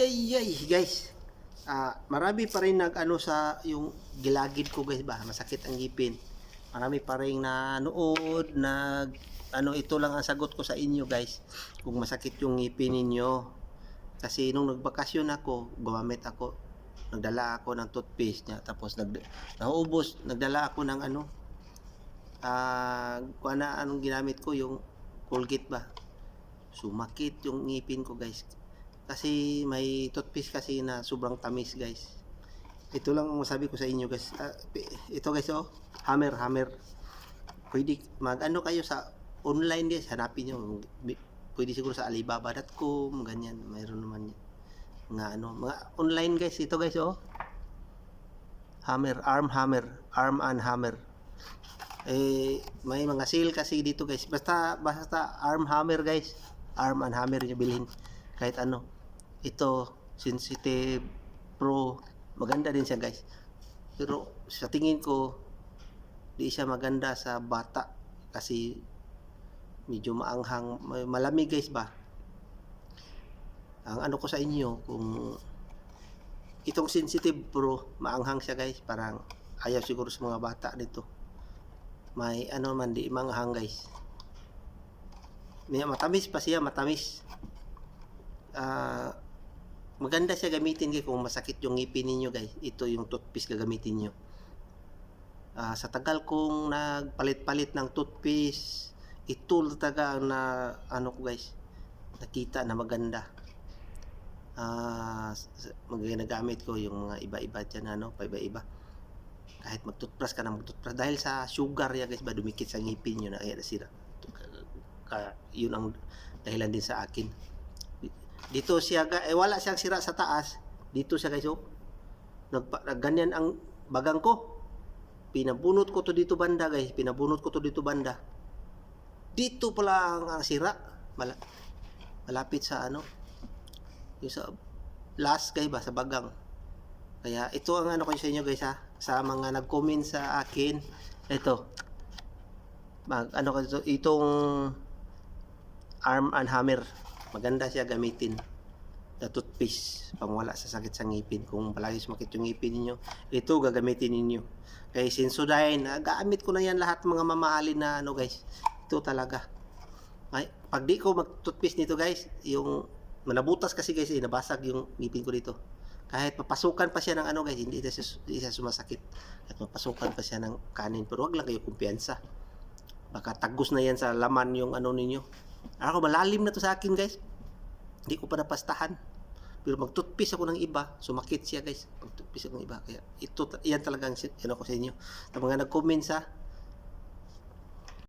ay, ay, guys. Ah, marami pa rin nag ano sa yung gilagid ko guys ba, masakit ang ngipin. Marami pa rin nanood, nag ano ito lang ang sagot ko sa inyo guys. Kung masakit yung ngipin ninyo. Kasi nung nagbakasyon ako, gumamit ako, nagdala ako ng toothpaste niya tapos nag naubos, nagdala ako ng ano ah, kung ano anong ginamit ko yung Colgate ba. Sumakit yung ngipin ko guys. Kasi may toothpaste kasi na sobrang tamis guys. Ito lang ang masabi ko sa inyo guys. Pi- ito guys oh, hammer, hammer. Pwede mag ano kayo sa online guys, hanapin nyo. Pwede siguro sa alibaba.com, ganyan. Mayroon naman yan. Mga ano, mga online guys. Ito guys oh. Hammer, arm hammer, arm and hammer. Eh, may mga sale kasi dito guys. Basta, basta arm hammer guys. Arm and hammer nyo bilhin. Kahit ano. Ito, sensitive, pro. Maganda din siya guys. Pero sa tingin ko, di siya maganda sa bata. Kasi medyo maanghang, malamig guys ba. Ang ano ko sa inyo, kung itong sensitive pro, maanghang siya guys. Parang ayaw siguro sa mga bata dito may ano man di manghang guys May matamis pa siya matamis Ah, maganda siya gamitin kay kung masakit yung ngipin ninyo guys ito yung toothpaste gagamitin nyo Ah, sa tagal kong nagpalit-palit ng toothpaste ito talaga ang na ano ko guys nakita na maganda. Ah s- mag ginagamit ko yung mga iba-iba dyan ano pa iba-iba kahit mag-toothbrush ka na mag-toothbrush. Dahil sa sugar ya guys ba dumikit sa ngipin nyo na kaya nasira. Ka, yun ang dahilan din sa akin dito siya eh wala siyang sira sa taas. Dito siya guys oh. Nagpa, nag- ganyan ang bagang ko. Pinabunot ko to dito banda guys. Pinabunot ko to dito banda. Dito pala ang, ang sira. Mala, malapit sa ano yung sa last guys ba sa bagang. Kaya ito ang ano ko sa inyo guys ha. Sa mga nag-comment sa akin ito. Mag ano ko ito itong arm and hammer maganda siya gamitin. Na toothpaste pang wala sa sakit sa ngipin. Kung palagi sumakit yung ngipin ninyo ito gagamitin ninyo. Kay Sensodyne gamit ko na yan lahat mga mamahalin na ano guys. Ito talaga. Ay pag di ko mag toothpaste nito guys yung manabutas kasi guys eh, nabasag yung ngipin ko dito. Kahit papasukan pa siya ng ano guys hindi siya, hindi siya sumasakit. At mapasukan pa siya ng kanin pero wag lang kayo kumpiyansa. Baka tagos na yan sa laman yung ano ninyo ako malalim na to sa akin guys. Hindi ko pa napastahan. Pero mag-toothpaste ako ng iba. Sumakit siya guys. Mag-toothpaste ako ng iba. Kaya ito yan talagang ano ko sa inyo. Sa mga nag-comment sa